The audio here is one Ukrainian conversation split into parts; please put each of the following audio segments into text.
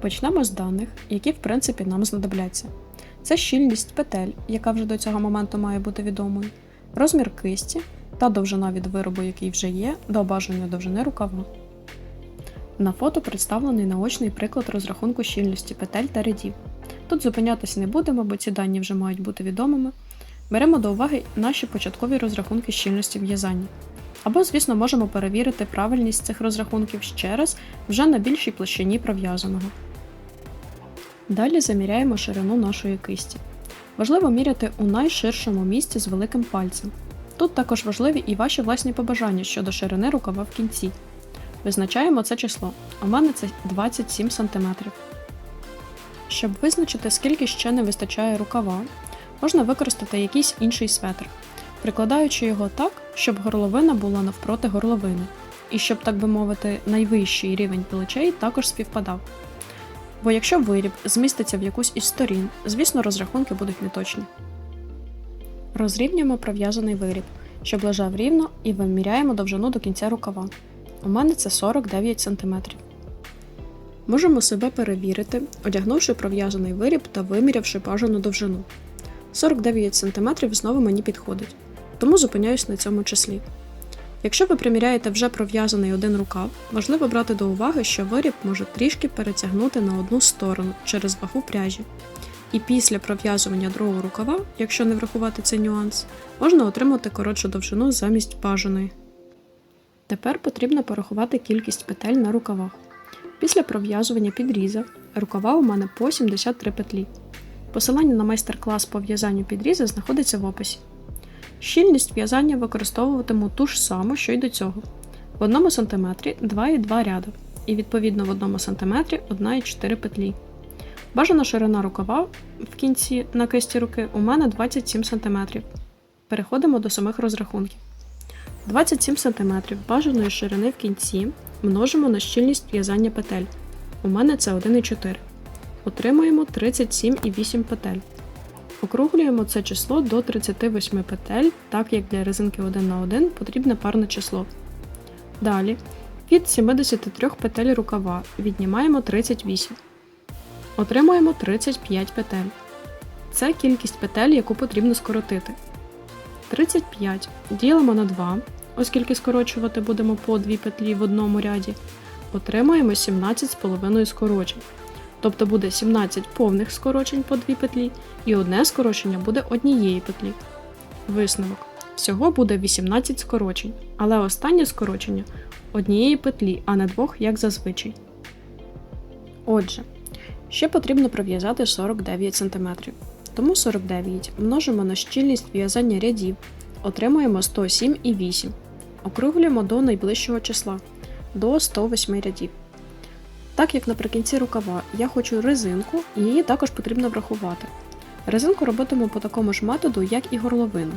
Почнемо з даних, які в принципі нам знадобляться. Це щільність петель, яка вже до цього моменту має бути відомою, розмір кисті та довжина від виробу, який вже є, до бажаної довжини рукава. На фото представлений наочний приклад розрахунку щільності петель та рядів. Тут зупинятися не будемо, бо ці дані вже мають бути відомими. Беремо до уваги наші початкові розрахунки щільності в'язання. Або, звісно, можемо перевірити правильність цих розрахунків ще раз вже на більшій площині пров'язаного. Далі заміряємо ширину нашої кисті. Важливо міряти у найширшому місці з великим пальцем. Тут також важливі і ваші власні побажання щодо ширини рукава в кінці. Визначаємо це число. У мене це 27 см. Щоб визначити, скільки ще не вистачає рукава, можна використати якийсь інший светр, прикладаючи його так, щоб горловина була навпроти горловини, і щоб, так би мовити, найвищий рівень плечей також співпадав. Бо якщо виріб зміститься в якусь із сторін, звісно, розрахунки будуть неточні. Розрівнюємо пров'язаний виріб, щоб лежав рівно, і виміряємо довжину до кінця рукава. У мене це 49 см. Можемо себе перевірити, одягнувши пров'язаний виріб та вимірявши бажану довжину. 49 см знову мені підходить, тому зупиняюсь на цьому числі. Якщо ви приміряєте вже пров'язаний один рукав, важливо брати до уваги, що виріб може трішки перетягнути на одну сторону через вагу пряжі. І після пров'язування другого рукава, якщо не врахувати цей нюанс, можна отримати коротшу довжину замість бажаної. Тепер потрібно порахувати кількість петель на рукавах. Після пров'язування підріза рукава у мене по 73 петлі. Посилання на майстер-клас по в'язанню підріза знаходиться в описі. Щільність в'язання використовуватиму ту ж саму, що й до цього. В 1 см 2,2 ряда, і відповідно в 1 см 1,4 петлі. Бажана ширина рукава в кінці на кисті руки у мене 27 см. Переходимо до самих розрахунків. 27 см бажаної ширини в кінці множимо на щільність в'язання петель. У мене це 1,4. Отримуємо 37,8 петель. Округлюємо це число до 38 петель, так як для резинки 1 на 1 потрібне парне число. Далі від 73 петель рукава віднімаємо 38. Отримуємо 35 петель. Це кількість петель, яку потрібно скоротити. 35 ділимо на 2, оскільки скорочувати будемо по 2 петлі в одному ряді. Отримаємо 17,5 скорочень. Тобто буде 17 повних скорочень по 2 петлі, і одне скорочення буде однієї петлі. Висновок. Всього буде 18 скорочень, але останнє скорочення однієї петлі, а не двох, як зазвичай. Отже, ще потрібно пров'язати 49 см. Тому 49 множимо на щільність в'язання рядів, отримуємо 107,8. Округлюємо до найближчого числа до 108 рядів. Так як наприкінці рукава я хочу резинку, і її також потрібно врахувати. Резинку робитиму по такому ж методу, як і горловину.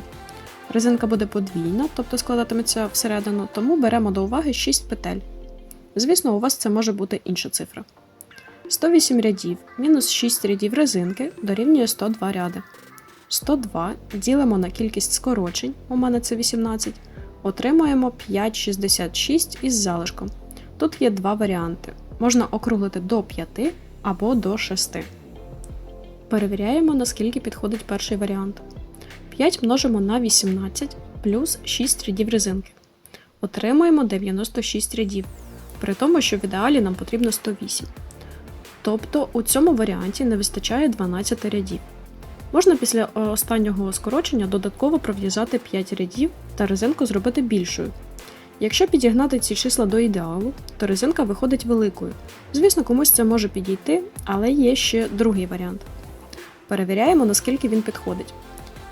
Резинка буде подвійна, тобто складатиметься всередину, тому беремо до уваги 6 петель. Звісно, у вас це може бути інша цифра. 108 рядів мінус 6 рядів резинки дорівнює 102 ряди. 102 ділимо на кількість скорочень, у мене це 18, отримуємо 5,66 із залишком. Тут є два варіанти. Можна округлити до 5 або до 6. Перевіряємо, наскільки підходить перший варіант. 5 множимо на 18 плюс 6 рядів резинки. Отримуємо 96 рядів, при тому, що в ідеалі нам потрібно 108. Тобто у цьому варіанті не вистачає 12 рядів. Можна після е, останнього скорочення додатково пров'язати 5 рядів та резинку зробити більшою. Якщо підігнати ці числа до ідеалу, то резинка виходить великою. Звісно, комусь це може підійти, але є ще другий варіант. Перевіряємо, наскільки він підходить.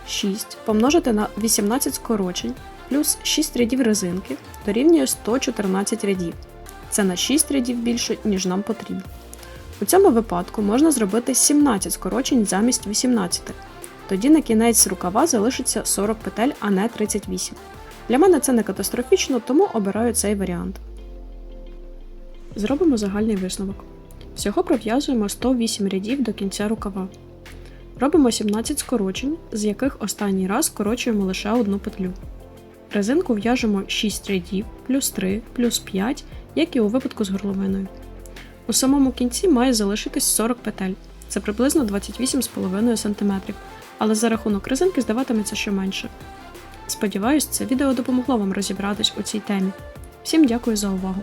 6 помножити на 18 скорочень плюс 6 рядів резинки дорівнює 114 рядів. Це на 6 рядів більше, ніж нам потрібно. У цьому випадку можна зробити 17 скорочень замість 18. Тоді на кінець рукава залишиться 40 петель, а не 38. Для мене це не катастрофічно, тому обираю цей варіант. Зробимо загальний висновок. Всього пров'язуємо 108 рядів до кінця рукава. Робимо 17 скорочень, з яких останній раз скорочуємо лише одну петлю. Резинку в'яжемо 6 рядів, плюс 3, плюс 5, як і у випадку з горловиною. У самому кінці має залишитись 40 петель, це приблизно 28,5 см, але за рахунок резинки здаватиметься, що менше. Сподіваюсь, це відео допомогло вам розібратись у цій темі. Всім дякую за увагу!